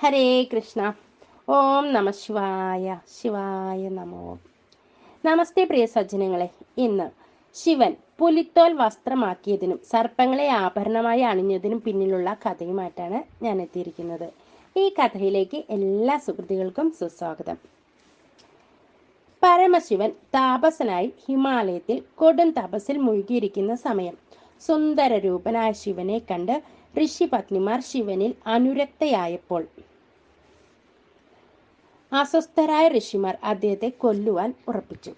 ഹരേ കൃഷ്ണ. ഓം നമ ശിവായ ശിവായ നമോ. നമസ്തേ പ്രിയ സജ്ജനങ്ങളെ. ഇന്ന് ശിവൻ പുലിത്തോൽ വസ്ത്രമാക്കിയതിനും സർപ്പങ്ങളെ ആഭരണമായി അണിഞ്ഞതിനും പിന്നിലുള്ള കഥയുമായിട്ടാണ് ഞാൻ എത്തിയിരിക്കുന്നത്. ഈ കഥയിലേക്ക് എല്ലാ സുഹൃത്തുക്കൾക്കും സുസ്വാഗതം. പരമശിവൻ താപസനായി ഹിമാലയത്തിൽ കൊടും തപസിൽ മുഴുകിയിരിക്കുന്ന സമയം സുന്ദര രൂപനായ ശിവനെ കണ്ട് ഋഷിപത്നിമാർ ശിവനിൽ അനുരക്തയായപ്പോൾ അസ്വസ്ഥരായ ഋഷിമാർ അദ്ദേഹത്തെ കൊല്ലുവാൻ ഉറപ്പിച്ചു.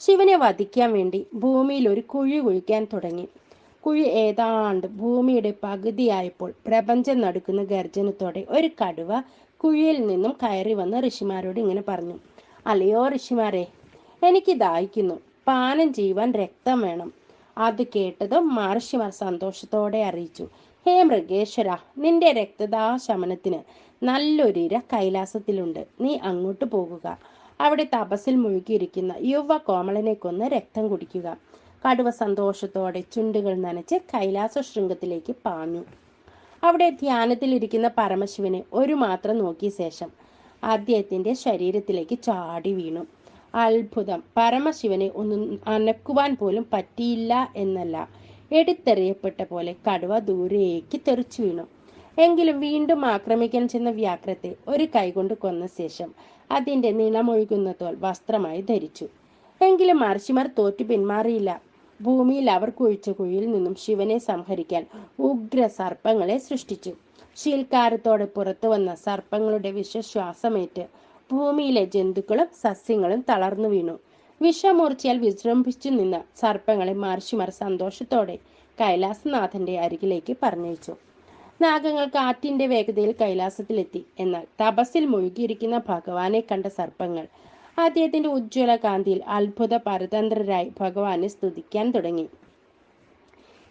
ശിവനെ വധിക്കാൻ വേണ്ടി ഭൂമിയിൽ ഒരു കുഴി കുഴിക്കാൻ തുടങ്ങി. കുഴി ഏതാണ്ട് ഭൂമിയുടെ പകുതിയായപ്പോൾ പ്രപഞ്ചം നടക്കുന്ന ഗർജനത്തോടെ ഒരു കടുവ കുഴിയിൽ നിന്നും കയറി വന്ന് ഋഷിമാരോട് ഇങ്ങനെ പറഞ്ഞു അല്ലയോ ഋഷിമാരെ എനിക്ക് ദാഹിക്കുന്നു. പാനം ചെയ്യുവാൻ രക്തം വേണം. അത് കേട്ടതും മഹർഷിമാർ സന്തോഷത്തോടെ അറിയിച്ചു. ഹേ മൃഗേശ്വര നിന്റെ രക്തദാഹ ശമനത്തിന് നല്ലൊരിര കൈലാസത്തിലുണ്ട്. നീ അങ്ങോട്ട് പോകുക. അവിടെ തപസ്സിൽ മുഴുകിയിരിക്കുന്ന യുവ കോമളനെ കൊന്ന് രക്തം കുടിക്കുക കടുവ സന്തോഷത്തോടെ ചുണ്ടുകൾ നനച്ച് കൈലാസ ശൃംഗത്തിലേക്ക് പാഞ്ഞു. അവിടെ ധ്യാനത്തിലിരിക്കുന്ന പരമശിവനെ ഒരു മാത്രം നോക്കിയ ശേഷം അദ്ദേഹത്തിന്റെ ശരീരത്തിലേക്ക് ചാടി വീണു. അത്ഭുതം. പരമശിവനെ ഒന്നും അനക്കുവാൻ പോലും പറ്റിയില്ല എന്നല്ല. എടുത്തെറിയപ്പെട്ട പോലെ കടുവ ദൂരേക്ക് തെറിച്ചു വീണു. എങ്കിലും വീണ്ടും ആക്രമിക്കാൻ ചെന്ന വ്യാക്രത്തെ ഒരു കൈകൊണ്ട് കൊന്ന ശേഷം അതിന്റെ നിണമൊഴുകുന്ന തോൽ വസ്ത്രമായി ധരിച്ചു. എങ്കിലും മഹർഷിമാർ തോറ്റു പിന്മാറിയില്ല. ഭൂമിയിൽ അവർ കുഴിച്ച കുഴിയിൽ നിന്നും ശിവനെ സംഹരിക്കാൻ ഉഗ്ര സർപ്പങ്ങളെ സൃഷ്ടിച്ചു. ശീൽക്കാരത്തോടെ പുറത്തു വന്ന സർപ്പങ്ങളുടെ വിഷശ്വാസമേറ്റ് ഭൂമിയിലെ ജന്തുക്കളും സസ്യങ്ങളും തളർന്നു വീണു. വിഷമൂർച്ചയാൽ വിജൃംഭിച്ചു നിന്ന സർപ്പങ്ങളെ മഹർഷിമാർ സന്തോഷത്തോടെ കൈലാസനാഥന്റെ അരികിലേക്ക് പറഞ്ഞയച്ചു. നാഗങ്ങൾ കാറ്റിന്റെ വേഗതയിൽ കൈലാസത്തിലെത്തി. എന്നാൽ തപസ്സിൽ മുഴുകിയിരിക്കുന്ന ഭഗവാനെ കണ്ട സർപ്പങ്ങൾ അദ്ദേഹത്തിന്റെ ഉജ്ജ്വല കാന്തിയിൽ അത്ഭുത പരതന്ത്രരായി ഭഗവാനെ സ്തുതിക്കാൻ തുടങ്ങി.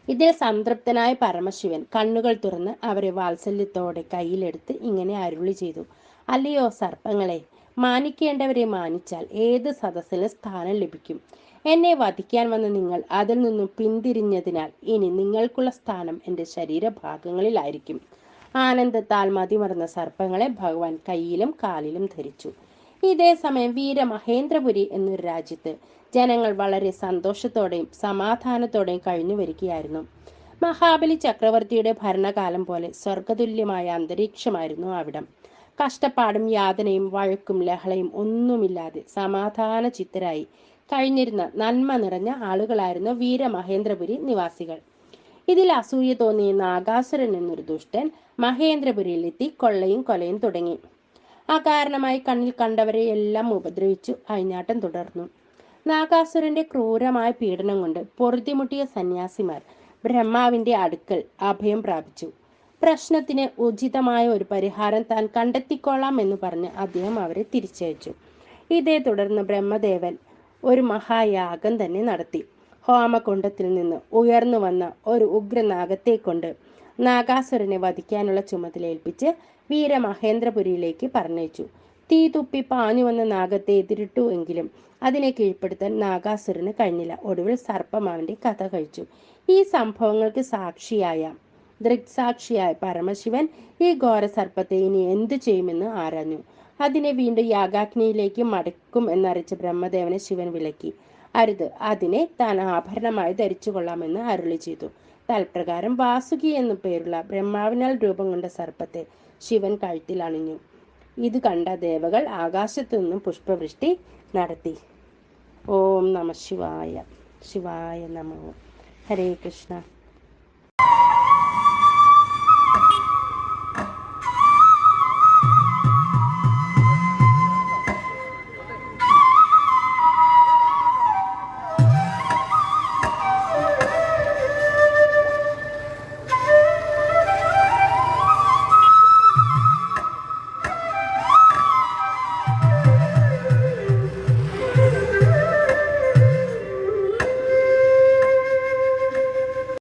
ഇതിൽ സംതൃപ്തനായ പരമശിവൻ കണ്ണുകൾ തുറന്ന് അവരെ വാത്സല്യത്തോടെ കയ്യിലെടുത്ത് ഇങ്ങനെ അരുളി ചെയ്തു. അല്ലയോ സർപ്പങ്ങളെ? മാനിക്കേണ്ടവരെ മാനിച്ചാൽ ഏത് സദസ്സിന് സ്ഥാനം ലഭിക്കും? എന്നെ വധിക്കാൻ വന്ന നിങ്ങൾ അതിൽ നിന്നും പിന്തിരിഞ്ഞതിനാൽ ഇനി നിങ്ങൾക്കുള്ള സ്ഥാനം എന്റെ ശരീരഭാഗങ്ങളിലായിരിക്കും. ആനന്ദത്താൽ മതിമറന്ന സർപ്പങ്ങളെ ഭഗവാൻ കയ്യിലും കാലിലും ധരിച്ചു. ഇതേ സമയം വീരമഹേന്ദ്രപുരി എന്നൊരു രാജ്യത്ത് ജനങ്ങൾ വളരെ സന്തോഷത്തോടെയും സമാധാനത്തോടെയും കഴിഞ്ഞു വരികയായിരുന്നു. മഹാബലി ചക്രവർത്തിയുടെ ഭരണകാലം പോലെ സ്വർഗതുല്യമായ അന്തരീക്ഷമായിരുന്നു അവിടം. കഷ്ടപ്പാടും യാതനയും വഴക്കും ലഹളയും ഒന്നുമില്ലാതെ സമാധാന ചിത്തരായി കഴിഞ്ഞിരുന്ന നന്മ നിറഞ്ഞ ആളുകളായിരുന്നു വീരമഹേന്ദ്രപുരി നിവാസികൾ. ഇതിൽ അസൂയ തോന്നിയ നാഗാസുരൻ എന്നൊരു ദുഷ്ടൻ മഹേന്ദ്രപുരിയിലെത്തി കൊള്ളയും കൊലയും തുടങ്ങി. അകാരണമായി കണ്ണിൽ കണ്ടവരെ എല്ലാം ഉപദ്രവിച്ചു. അഴിഞ്ഞാട്ടം തുടർന്നു. നാഗാസുരന്റെ ക്രൂരമായ പീഡനം കൊണ്ട് പൊറുതിമുട്ടിയ സന്യാസിമാർ ബ്രഹ്മാവിന്റെ അടുക്കൽ അഭയം പ്രാപിച്ചു. പ്രശ്നത്തിന് ഉചിതമായ ഒരു പരിഹാരം താൻ കണ്ടെത്തിക്കൊള്ളാം എന്ന് പറഞ്ഞ് അദ്ദേഹം അവരെ തിരിച്ചയച്ചു. ഇതേ തുടർന്ന് ബ്രഹ്മദേവൻ ഒരു മഹായാഗം തന്നെ നടത്തി. ഹോമകുണ്ടത്തിൽ നിന്ന് ഉയർന്നു വന്ന ഒരു ഉഗ്രനാഗത്തെ കൊണ്ട് നാഗാസുരനെ വധിക്കാനുള്ള ചുമതല ഏൽപ്പിച്ച് വീരമഹേന്ദ്രപുരിയിലേക്ക് പറഞ്ഞയച്ചു. തീ തുപ്പി പാഞ്ഞു വന്ന നാഗത്തെ എതിരിട്ടു എങ്കിലും അതിനെ കീഴ്പ്പെടുത്താൻ നാഗാസുരന് കഴിഞ്ഞില്ല. ഒടുവിൽ സർപ്പം അവന്റെ കഥ കഴിച്ചു. ഈ സംഭവങ്ങൾക്ക് സാക്ഷിയായ ദൃക്സാക്ഷിയായ പരമശിവൻ ഈ ഘോരസർപ്പത്തെ ഇനി എന്തു ചെയ്യുമെന്ന് ആരാഞ്ഞു. അതിനെ വീണ്ടും യാഗാഗ്നിയിലേക്ക് മടക്കും എന്നറിയിച്ച ബ്രഹ്മദേവനെ ശിവൻ വിലക്കി. അരുത് അതിനെ താൻ ആഭരണമായി ധരിച്ചു കൊള്ളാമെന്ന് അരുളി ചെയ്തു. തൽപ്രകാരം വാസുകി എന്നു പേരുള്ള ബ്രഹ്മാവിനാൽ രൂപം കൊണ്ട സർപ്പത്തെ ശിവൻ കഴുത്തിൽ അണിഞ്ഞു. ഇത് കണ്ട ദേവകൾ ആകാശത്തു നിന്നും പുഷ്പവൃഷ്ടി നടത്തി. ഓം നമ ശിവായ. ശിവായ നമോ. ഹരേ കൃഷ്ണ.